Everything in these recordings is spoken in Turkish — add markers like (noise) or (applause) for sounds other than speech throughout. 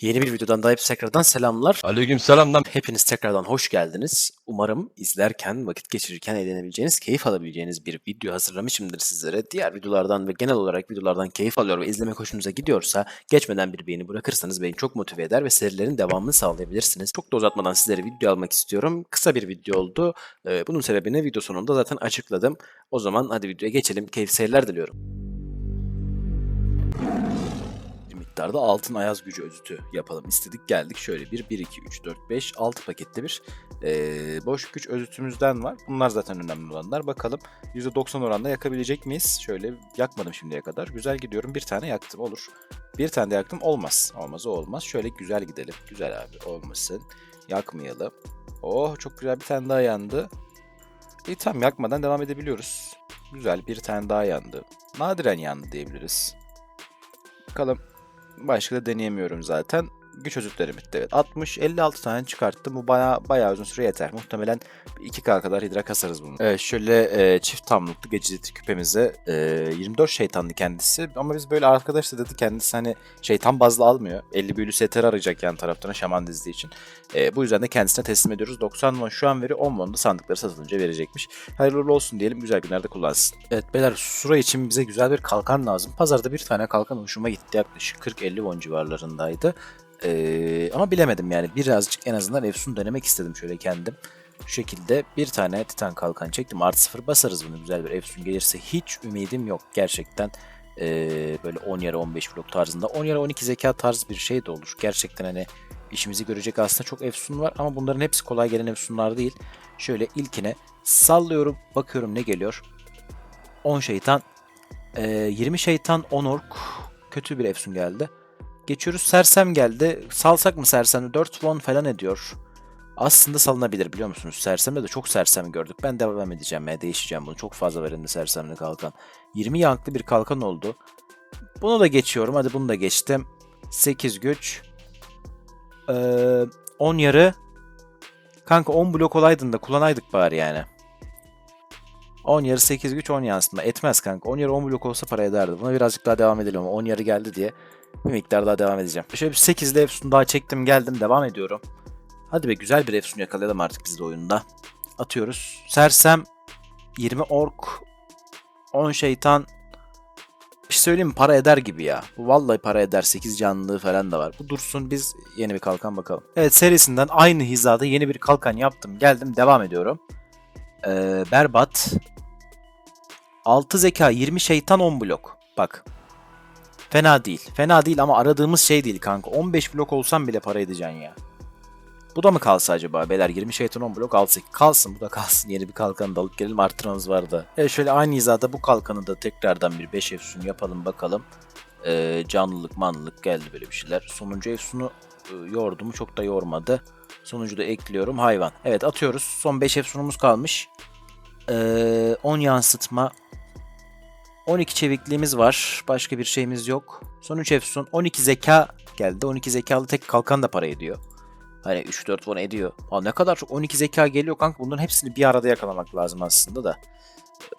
Yeni bir videodan daha hepsi tekrardan selamlar. Aleyküm selam lan. Hepiniz tekrardan hoş geldiniz. Umarım izlerken, vakit geçirirken eğlenebileceğiniz, keyif alabileceğiniz bir video hazırlamışımdır sizlere. Diğer videolardan ve genel olarak videolardan keyif alıyor ve izlemek hoşunuza gidiyorsa geçmeden bir beğeni bırakırsanız beni çok motive eder ve serilerin devamını sağlayabilirsiniz. Çok da uzatmadan sizlere video almak istiyorum. Kısa bir video oldu. Ee, Bunun sebebini video sonunda zaten açıkladım. O zaman hadi videoya geçelim. Keyif seyirler diliyorum. Miktarda altın ayaz gücü özütü yapalım istedik. Geldik şöyle bir 1, 2, 3, 4, 5, 6 pakette bir eee, boş güç özütümüzden var. Bunlar zaten önemli olanlar. Bakalım %90 oranda yakabilecek miyiz? Şöyle yakmadım şimdiye kadar. Güzel gidiyorum. Bir tane yaktım. Olur. Bir tane de yaktım. Olmaz. Olmaz o olmaz. Şöyle güzel gidelim. Güzel abi. Olmasın. Yakmayalım. Oh çok güzel bir tane daha yandı. İyi tamam yakmadan devam edebiliyoruz. Güzel bir tane daha yandı. Nadiren yandı diyebiliriz. Bakalım Başka da deneyemiyorum zaten. Güç özütleri bitti evet. 60 56 tane çıkarttım. Bu bayağı bayağı uzun süre yeter. Muhtemelen 2K kadar hidra kasarız bunu. Evet şöyle e, çift tamluklu geceli küpemize e, 24 şeytanlı kendisi. Ama biz böyle arkadaş da dedi kendisi hani şeytan bazlı almıyor. 50 büyülü seter arayacak yan taraftan şaman dizdiği için. E, bu yüzden de kendisine teslim ediyoruz. 90 won şu an veri 10 won da sandıkları satılınca verecekmiş. Hayırlı olsun diyelim. Güzel günlerde kullansın. Evet beyler Sura için bize güzel bir kalkan lazım. Pazarda bir tane kalkan hoşuma gitti. Yaklaşık 40-50 won civarlarındaydı. Ee, ama bilemedim yani birazcık en azından Efsun denemek istedim şöyle kendim. Şu şekilde bir tane Titan kalkan çektim. Artı sıfır basarız bunu güzel bir Efsun gelirse. Hiç ümidim yok gerçekten. Ee, böyle 10 yara 15 blok tarzında. 10 yara 12 zeka tarzı bir şey de olur. Gerçekten hani işimizi görecek aslında çok Efsun var ama bunların hepsi kolay gelen Efsunlar değil. Şöyle ilkine sallıyorum bakıyorum ne geliyor. 10 şeytan, ee, 20 şeytan 10 ork. Kötü bir Efsun geldi. Geçiyoruz Sersem geldi. Salsak mı Sersem'i? 4 won falan ediyor. Aslında salınabilir biliyor musunuz? Sersem'de de çok Sersem gördük. Ben devam edeceğim ya değişeceğim bunu. Çok fazla verimli Sersem'li kalkan. 20 yanklı bir kalkan oldu. Bunu da geçiyorum. Hadi bunu da geçtim. 8 güç. Ee, 10 yarı. Kanka 10 blok olaydın da kullanaydık bari yani. 10 yarı 8 güç 10 yansıtma. Etmez kanka. 10 yarı 10 blok olsa para ederdi. Buna birazcık daha devam edelim ama 10 yarı geldi diye bir miktar daha devam edeceğim. Şöyle bir 8'de Efsun daha çektim geldim devam ediyorum. Hadi be güzel bir Efsun yakalayalım artık biz de oyunda. Atıyoruz. Sersem 20 ork 10 şeytan bir şey söyleyeyim mi? Para eder gibi ya. Bu vallahi para eder. 8 canlılığı falan da var. Bu dursun biz yeni bir kalkan bakalım. Evet serisinden aynı hizada yeni bir kalkan yaptım. Geldim devam ediyorum. Ee, berbat. 6 zeka 20 şeytan 10 blok. Bak Fena değil. Fena değil ama aradığımız şey değil kanka. 15 blok olsam bile para edeceksin ya. Bu da mı kalsa acaba? Beyler 20 şeytan 10 blok alsak. Kalsın bu da kalsın. Yeni bir kalkanı da alıp gelelim artırmamız var da. Evet şöyle aynı hizada bu kalkanı da tekrardan bir 5 efsun yapalım bakalım. Ee, canlılık manlılık geldi böyle bir şeyler. Sonuncu efsunu e, yordu mu çok da yormadı. Sonuncu da ekliyorum hayvan. Evet atıyoruz. Son 5 efsunumuz kalmış. Ee, 10 yansıtma 12 çevikliğimiz var. Başka bir şeyimiz yok. Son 3 efsun. 12 zeka geldi. 12 zekalı tek kalkan da para ediyor. Hani 3-4 won ediyor. Aa, ne kadar çok 12 zeka geliyor kanka. Bunların hepsini bir arada yakalamak lazım aslında da.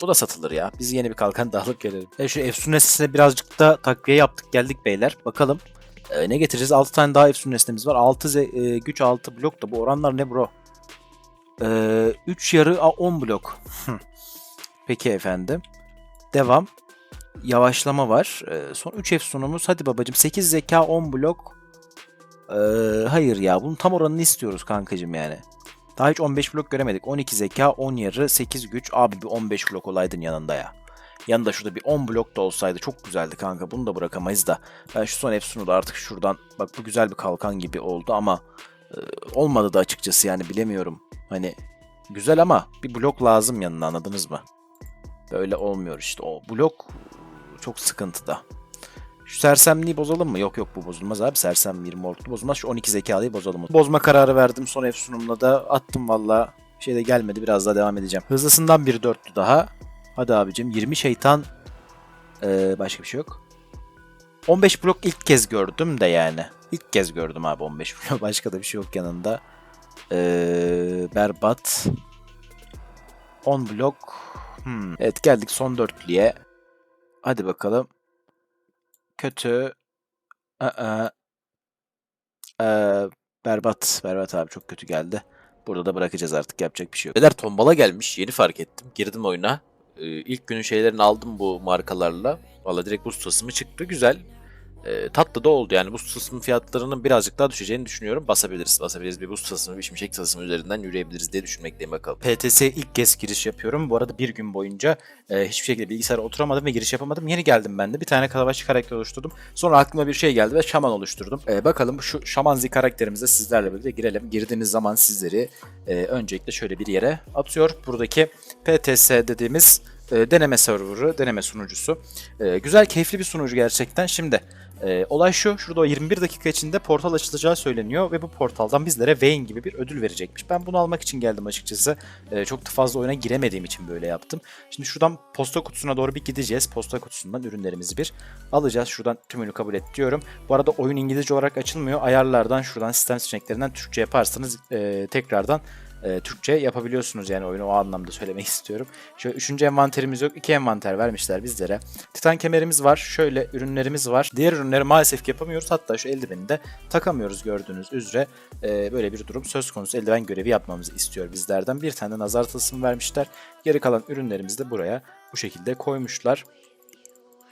Bu da satılır ya. Biz yeni bir kalkan da alıp gelelim. E şu Efsun nesnesine birazcık da takviye yaptık geldik beyler. Bakalım. E, ne getireceğiz? 6 tane daha Efsun nesnemiz var. 6 ze- e, güç 6 blok da bu oranlar ne bro? E, 3 yarı a, 10 blok. Peki efendim. Devam. Yavaşlama var. Ee, son 3 efsunumuz. Hadi babacım 8 zeka 10 blok. Ee, hayır ya bunun tam oranını istiyoruz kankacım yani. Daha hiç 15 blok göremedik. 12 zeka 10 yarı 8 güç. Abi bir 15 blok olaydın yanında ya. Yanında şurada bir 10 blok da olsaydı çok güzeldi kanka. Bunu da bırakamayız da. Ben şu son efsunu da artık şuradan bak bu güzel bir kalkan gibi oldu ama e, olmadı da açıkçası yani bilemiyorum. Hani güzel ama bir blok lazım yanına anladınız mı? Böyle olmuyor işte. O blok çok sıkıntıda. Şu sersemliği bozalım mı? Yok yok bu bozulmaz abi. Sersem 20 orklu bozulmaz. Şu 12 zekalıyı bozalım. Bozma kararı verdim. Son efsunumla da attım valla. Bir şey de gelmedi. Biraz daha devam edeceğim. Hızlısından bir dörtlü daha. Hadi abicim. 20 şeytan. Ee, başka bir şey yok. 15 blok ilk kez gördüm de yani. İlk kez gördüm abi 15 (laughs) blok. Başka da bir şey yok yanında. Ee, berbat. 10 blok. Hmm. Evet geldik son dörtlüye. Hadi bakalım. Kötü. Aa. Ee, berbat. Berbat abi çok kötü geldi. Burada da bırakacağız artık yapacak bir şey yok. Beyler tombala gelmiş. Yeni fark ettim. Girdim oyuna. Ee, ilk günün şeylerini aldım bu markalarla. Valla direkt buz tasımı çıktı. Güzel. Ee, tatlı da oldu yani buz tasımı fiyatlarının birazcık daha düşeceğini düşünüyorum. Basabiliriz. Basabiliriz bir buz tasımı, bir şimşek tasımı üzerinden yürüyebiliriz diye düşünmekteyim bakalım. PTS ilk kez giriş yapıyorum. Bu arada bir gün boyunca e, hiçbir şekilde bilgisayara oturamadım ve giriş yapamadım. Yeni geldim ben de. Bir tane kalabalık karakter oluşturdum. Sonra aklıma bir şey geldi ve şaman oluşturdum. Ee, bakalım şu şamanzi karakterimize sizlerle birlikte girelim. Girdiğiniz zaman sizleri e, öncelikle şöyle bir yere atıyor. Buradaki PTS dediğimiz e, deneme serverı, deneme sunucusu. E, güzel, keyifli bir sunucu gerçekten. Şimdi e, olay şu, şurada o 21 dakika içinde portal açılacağı söyleniyor ve bu portaldan bizlere Vayne gibi bir ödül verecekmiş. Ben bunu almak için geldim açıkçası. E, çok da fazla oyuna giremediğim için böyle yaptım. Şimdi şuradan posta kutusuna doğru bir gideceğiz. Posta kutusundan ürünlerimizi bir alacağız. Şuradan tümünü kabul et diyorum. Bu arada oyun İngilizce olarak açılmıyor. Ayarlardan şuradan sistem seçeneklerinden Türkçe yaparsanız e, tekrardan e, Türkçe yapabiliyorsunuz yani oyunu o anlamda söylemek (laughs) istiyorum. Şöyle üçüncü envanterimiz yok. iki envanter vermişler bizlere. Titan kemerimiz var. Şöyle ürünlerimiz var. Diğer ürünleri maalesef yapamıyoruz. Hatta şu eldiveni de takamıyoruz gördüğünüz üzere. E, böyle bir durum söz konusu. Eldiven görevi yapmamızı istiyor bizlerden. Bir tane de nazar tılsımı vermişler. Geri kalan ürünlerimizi de buraya bu şekilde koymuşlar.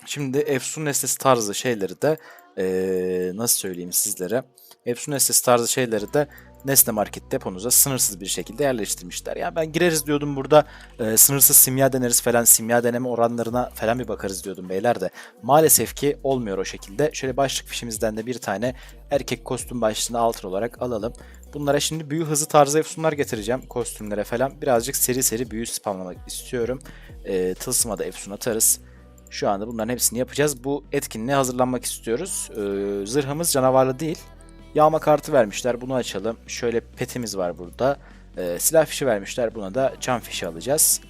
Şimdi Efsun nesnesi tarzı şeyleri de eee, nasıl söyleyeyim sizlere. Efsun nesnesi tarzı şeyleri de Nesne Market deponuza sınırsız bir şekilde yerleştirmişler. Yani ben gireriz diyordum burada e, sınırsız simya deneriz falan simya deneme oranlarına falan bir bakarız diyordum beyler de. Maalesef ki olmuyor o şekilde. Şöyle başlık fişimizden de bir tane erkek kostüm başlığını altın olarak alalım. Bunlara şimdi büyü hızı tarzı efsunlar getireceğim kostümlere falan. Birazcık seri seri büyü spamlamak istiyorum. E, tılsıma da efsun atarız. Şu anda bunların hepsini yapacağız. Bu etkinliğe hazırlanmak istiyoruz. Ee, zırhımız canavarlı değil. Yağma kartı vermişler. Bunu açalım. Şöyle petimiz var burada. Ee, silah fişi vermişler. Buna da cam fişi alacağız.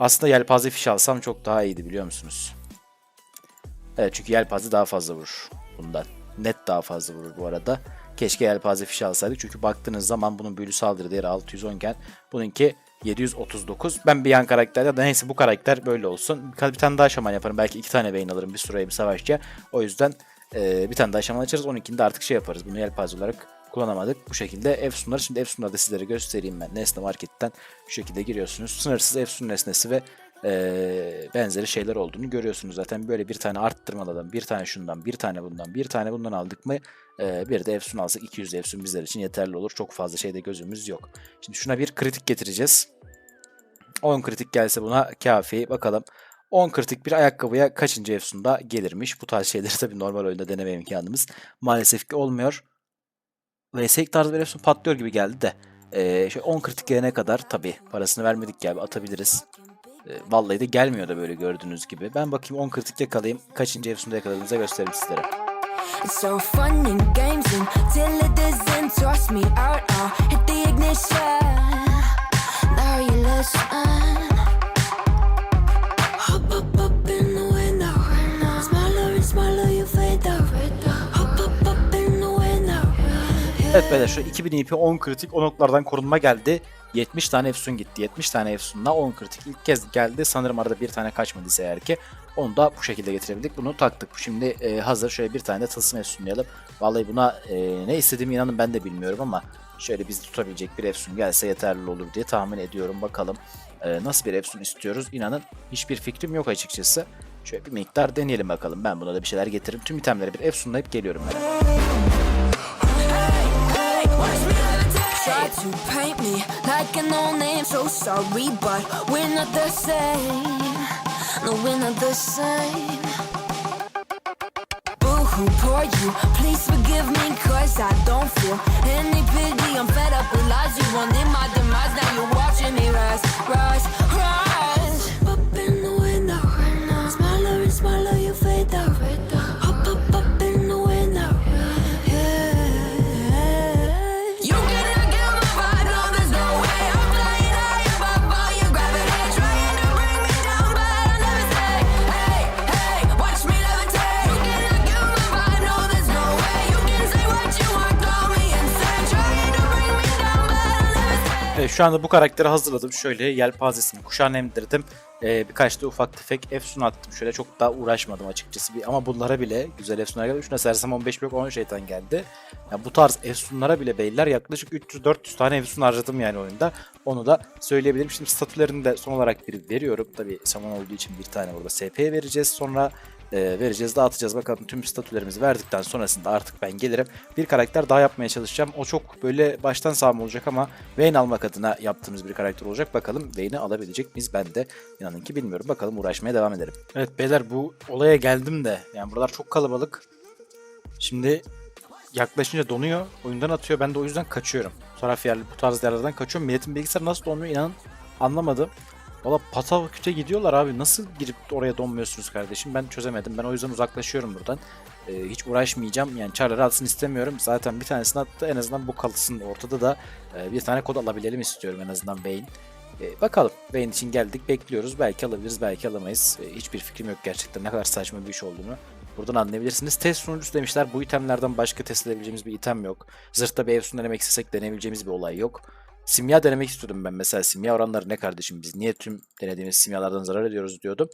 Aslında yelpaze fişi alsam çok daha iyiydi biliyor musunuz? Evet çünkü yelpaze daha fazla vurur bundan. Net daha fazla vurur bu arada. Keşke yelpaze fişi alsaydık. Çünkü baktığınız zaman bunun büyülü saldırı değeri 610 iken bununki 739. Ben bir yan karakter ya da neyse bu karakter böyle olsun. Bir tane daha şaman yaparım. Belki iki tane beyin alırım bir sıraya bir savaşçıya. O yüzden e, bir tane daha şaman açarız. 12'inde de artık şey yaparız. Bunu yelpaze olarak kullanamadık. Bu şekilde Efsunları şimdi Efsunları da sizlere göstereyim ben. Nesne marketten şu şekilde giriyorsunuz. Sınırsız Efsun nesnesi ve e, benzeri şeyler olduğunu görüyorsunuz. Zaten böyle bir tane arttırmadan, bir tane şundan, bir tane bundan, bir tane bundan aldık mı e, bir de Efsun alsak 200 Efsun bizler için yeterli olur. Çok fazla şeyde gözümüz yok. Şimdi şuna bir kritik getireceğiz. 10 kritik gelse buna kafi. Bakalım 10 kritik bir ayakkabıya kaçıncı Efsun'da gelirmiş. Bu tarz şeyleri tabii normal oyunda deneme imkanımız maalesef ki olmuyor. VS tarzı bir Efsun patlıyor gibi geldi de. Ee, şöyle 10 kritik gelene kadar tabii parasını vermedik ya atabiliriz. Ee, vallahi de gelmiyor da böyle gördüğünüz gibi. Ben bakayım 10 kritik yakalayayım. Kaçıncı Efsun'da yakaladığımızda göstereyim sizlere. So fun and games until it doesn't toss me out. I'll Evet beyler şu 2000 EP 10 kritik 10 oklardan korunma geldi. 70 tane Efsun gitti. 70 tane Efsun'la 10 kritik ilk kez geldi. Sanırım arada bir tane kaçmadıysa eğer ki. Onu da bu şekilde getirebildik. Bunu taktık. Şimdi e, hazır. Şöyle bir tane de tılsım Efsun'layalım. Vallahi buna e, ne istediğimi inanın ben de bilmiyorum ama şöyle bizi tutabilecek bir Efsun gelse yeterli olur diye tahmin ediyorum. Bakalım e, nasıl bir Efsun istiyoruz. İnanın hiçbir fikrim yok açıkçası. Şöyle bir miktar deneyelim bakalım. Ben buna da bir şeyler getiririm. Tüm itemleri bir Efsun'layıp geliyorum ben. Try to paint me like an old name, so sorry, but we're not the same. No, we're not the same. Boo hoo, poor you. Please forgive me, cause I don't feel any pity. I'm fed up with lies. You wanted my demise. Now you're watching me rise, rise, rise. Şu anda bu karakteri hazırladım. Şöyle yelpazesini kuşağına emdirdim. Ee, birkaç da ufak tefek efsun attım. Şöyle çok daha uğraşmadım açıkçası. Bir, ama bunlara bile güzel efsunlar geldi. Şuna sersem 15 blok 10 şeytan geldi. Ya bu tarz efsunlara bile beyler yaklaşık 300-400 tane efsun harcadım yani oyunda. Onu da söyleyebilirim. Şimdi statülerini de son olarak bir veriyorum. Tabi saman olduğu için bir tane burada SP vereceğiz. Sonra e, vereceğiz, dağıtacağız. Bakalım tüm statülerimizi verdikten sonrasında artık ben gelirim. Bir karakter daha yapmaya çalışacağım. O çok böyle baştan sağma olacak ama Vayne almak adına yaptığımız bir karakter olacak. Bakalım Vayne'i alabilecek miyiz? Ben de inanın ki bilmiyorum. Bakalım uğraşmaya devam edelim. Evet beyler bu olaya geldim de. Yani buralar çok kalabalık. Şimdi yaklaşınca donuyor. Oyundan atıyor. Ben de o yüzden kaçıyorum. Taraf yerli bu tarz yerlerden kaçıyorum. Milletin bilgisayarı nasıl donmuyor inanın anlamadım. Valla küte gidiyorlar abi. Nasıl girip oraya donmuyorsunuz kardeşim? Ben çözemedim. Ben o yüzden uzaklaşıyorum buradan. Ee, hiç uğraşmayacağım. Yani Charlie alsın istemiyorum. Zaten bir tanesini attı. En azından bu kalsın. Ortada da e, bir tane kod alabilelim istiyorum en azından Vayne. Ee, bakalım. Vayne için geldik. Bekliyoruz. Belki alabiliriz. Belki alamayız. Ee, hiçbir fikrim yok gerçekten. Ne kadar saçma bir iş olduğunu. Buradan anlayabilirsiniz. Test sunucusu demişler. Bu itemlerden başka test edebileceğimiz bir item yok. Zırhta bir Evsun denemek istesek deneyebileceğimiz bir olay yok. Simya denemek istiyordum ben mesela. Simya oranları ne kardeşim? Biz niye tüm denediğimiz simyalardan zarar ediyoruz diyordum.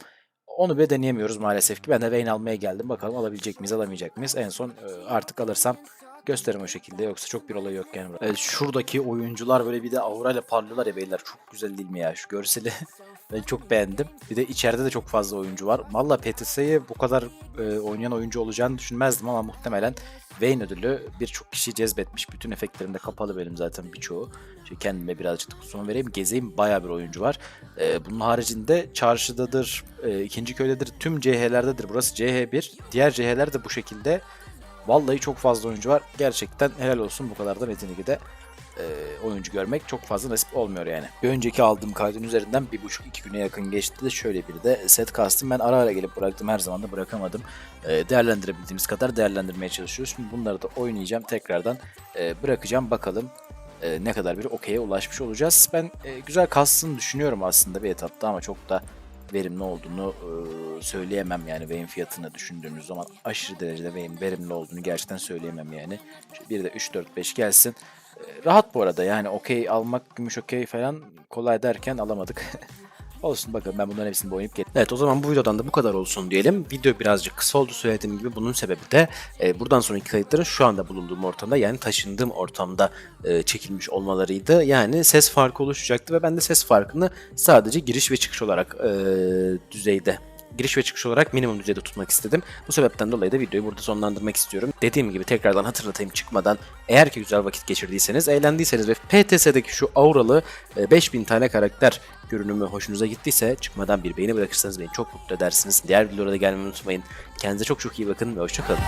Onu bile deneyemiyoruz maalesef ki. Ben de Vayne almaya geldim. Bakalım alabilecek miyiz, alamayacak mıyız? En son e, artık alırsam gösteririm o şekilde. Yoksa çok bir olay yok yani. Evet, şuradaki oyuncular böyle bir de aurayla parlıyorlar ya beyler. Çok güzel değil mi ya şu görseli? (laughs) ben çok beğendim. Bir de içeride de çok fazla oyuncu var. Valla PTS'ye bu kadar e, oynayan oyuncu olacağını düşünmezdim ama muhtemelen Vayne ödülü birçok kişiyi cezbetmiş. Bütün efektlerim de kapalı benim zaten birçoğu. Şimdi kendime birazcık kusumu vereyim. Gezeyim bayağı bir oyuncu var. Ee, bunun haricinde çarşıdadır, e, ikinci köydedir, tüm CH'lerdedir. Burası CH1. Diğer CH'ler de bu şekilde. Vallahi çok fazla oyuncu var. Gerçekten helal olsun bu kadar da Metin 2'de e, oyuncu görmek çok fazla nasip olmuyor yani. Bir önceki aldığım kaydın üzerinden bir buçuk iki güne yakın geçti de şöyle bir de set kastım. Ben ara ara gelip bıraktım her zaman da bırakamadım. E, değerlendirebildiğimiz kadar değerlendirmeye çalışıyoruz. Şimdi bunları da oynayacağım tekrardan e, bırakacağım bakalım e, ne kadar bir okey'e ulaşmış olacağız. Ben e, güzel kastını düşünüyorum aslında bir etapta ama çok da verimli olduğunu e, söyleyemem yani Vayne fiyatını düşündüğümüz zaman aşırı derecede Vayne verimli olduğunu gerçekten söyleyemem yani. Bir de 3-4-5 gelsin. E, rahat bu arada yani okey almak gümüş okey falan kolay derken alamadık. (laughs) Olsun bakalım ben bunların hepsini oynayıp gelip. Evet o zaman bu videodan da bu kadar olsun diyelim. Video birazcık kısa oldu söylediğim gibi. Bunun sebebi de e, buradan sonraki kayıtların şu anda bulunduğum ortamda yani taşındığım ortamda e, çekilmiş olmalarıydı. Yani ses farkı oluşacaktı ve ben de ses farkını sadece giriş ve çıkış olarak e, düzeyde giriş ve çıkış olarak minimum düzeyde tutmak istedim. Bu sebepten dolayı da videoyu burada sonlandırmak istiyorum. Dediğim gibi tekrardan hatırlatayım çıkmadan eğer ki güzel vakit geçirdiyseniz, eğlendiyseniz ve PTS'deki şu auralı e, 5000 tane karakter görünümü hoşunuza gittiyse çıkmadan bir beğeni bırakırsanız beni çok mutlu edersiniz. Diğer videolara da gelmeyi unutmayın. Kendinize çok çok iyi bakın ve hoşçakalın.